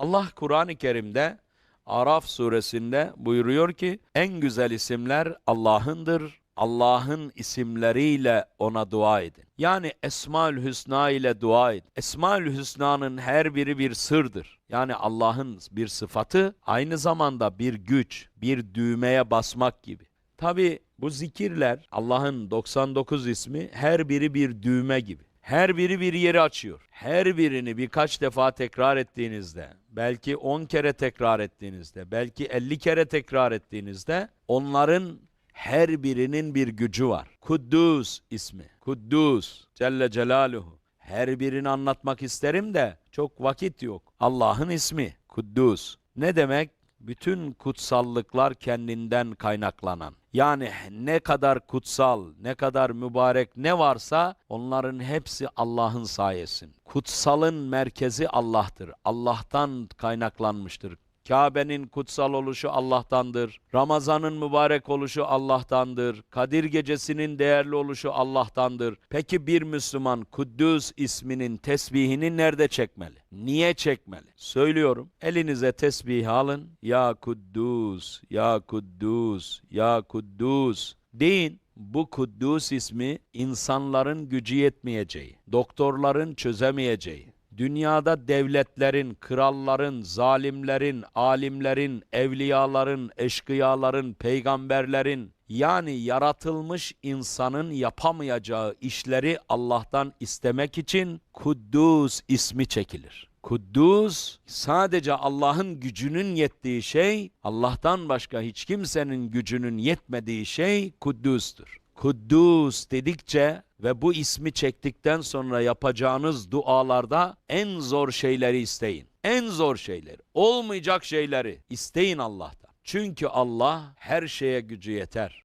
Allah Kur'an-ı Kerim'de Araf suresinde buyuruyor ki en güzel isimler Allah'ındır. Allah'ın isimleriyle ona dua edin. Yani Esmaül Hüsna ile dua edin. Esmaül Hüsna'nın her biri bir sırdır. Yani Allah'ın bir sıfatı aynı zamanda bir güç, bir düğmeye basmak gibi. Tabi bu zikirler Allah'ın 99 ismi her biri bir düğme gibi. Her biri bir yeri açıyor. Her birini birkaç defa tekrar ettiğinizde, belki 10 kere tekrar ettiğinizde, belki 50 kere tekrar ettiğinizde onların her birinin bir gücü var. Kuddus ismi. Kuddus Celle Celaluhu. Her birini anlatmak isterim de çok vakit yok. Allah'ın ismi Kuddus. Ne demek? Bütün kutsallıklar kendinden kaynaklanan. Yani ne kadar kutsal, ne kadar mübarek ne varsa onların hepsi Allah'ın sayesin. Kutsalın merkezi Allah'tır. Allah'tan kaynaklanmıştır. Kabe'nin kutsal oluşu Allah'tandır. Ramazan'ın mübarek oluşu Allah'tandır. Kadir gecesinin değerli oluşu Allah'tandır. Peki bir Müslüman Kuddüs isminin tesbihini nerede çekmeli? Niye çekmeli? Söylüyorum. Elinize tesbih alın. Ya Kuddüs, Ya Kuddüs, Ya Kuddüs deyin. Bu Kuddüs ismi insanların gücü yetmeyeceği, doktorların çözemeyeceği, dünyada devletlerin, kralların, zalimlerin, alimlerin, evliyaların, eşkıyaların, peygamberlerin yani yaratılmış insanın yapamayacağı işleri Allah'tan istemek için Kuddus ismi çekilir. Kuddus sadece Allah'ın gücünün yettiği şey, Allah'tan başka hiç kimsenin gücünün yetmediği şey Kuddus'tur. Kuddus dedikçe ve bu ismi çektikten sonra yapacağınız dualarda en zor şeyleri isteyin. En zor şeyleri, olmayacak şeyleri isteyin Allah'tan. Çünkü Allah her şeye gücü yeter.